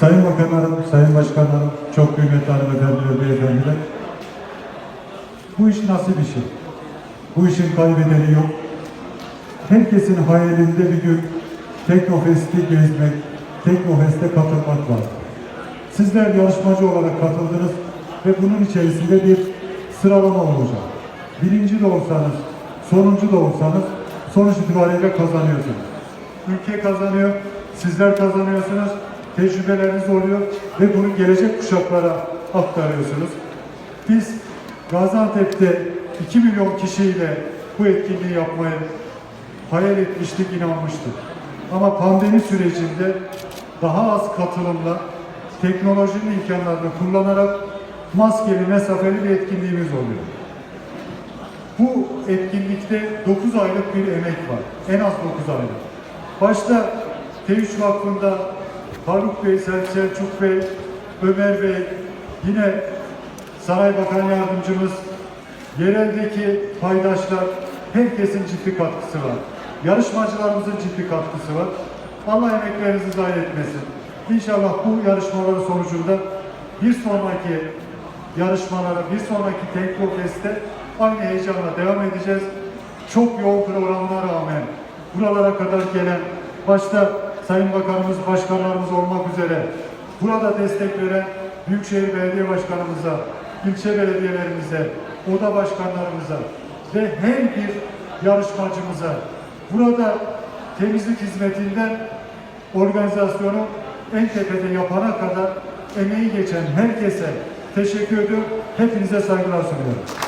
Sayın Bakanlarım, Sayın Başkanlarım, çok kıymetli hanımefendiler, beyefendiler. Bu iş nasıl bir şey? Bu işin kaybedeni yok. Herkesin hayalinde bir gün Teknofest'i gezmek, Teknofest'e katılmak var. Sizler yarışmacı olarak katıldınız ve bunun içerisinde bir sıralama olacak. Birinci de olsanız, sonuncu da olsanız sonuç itibariyle kazanıyorsunuz. Ülke kazanıyor, sizler kazanıyorsunuz, tecrübeleriniz oluyor ve bunu gelecek kuşaklara aktarıyorsunuz. Biz Gaziantep'te 2 milyon kişiyle bu etkinliği yapmayı hayal etmiştik, inanmıştık. Ama pandemi sürecinde daha az katılımla teknolojinin imkanlarını kullanarak maskeli, mesafeli bir etkinliğimiz oluyor. Bu etkinlikte 9 aylık bir emek var. En az 9 aylık. Başta T3 Vakfı'nda Faruk Bey, Sel- Selçuk Bey, Ömer Bey, yine Saray Bakan Yardımcımız, yereldeki paydaşlar, herkesin ciddi katkısı var. Yarışmacılarımızın ciddi katkısı var. Allah emeklerinizi zayi etmesin. İnşallah bu yarışmaların sonucunda bir sonraki yarışmalara, bir sonraki Teknofest'te aynı heyecanla devam edeceğiz. Çok yoğun programına rağmen buralara kadar gelen, başta Sayın Bakanımız, üzere burada destek veren Büyükşehir Belediye Başkanımıza, ilçe belediyelerimize, oda başkanlarımıza ve her bir yarışmacımıza burada temizlik hizmetinden organizasyonu en tepede yapana kadar emeği geçen herkese teşekkür ediyorum. Hepinize saygılar sunuyorum.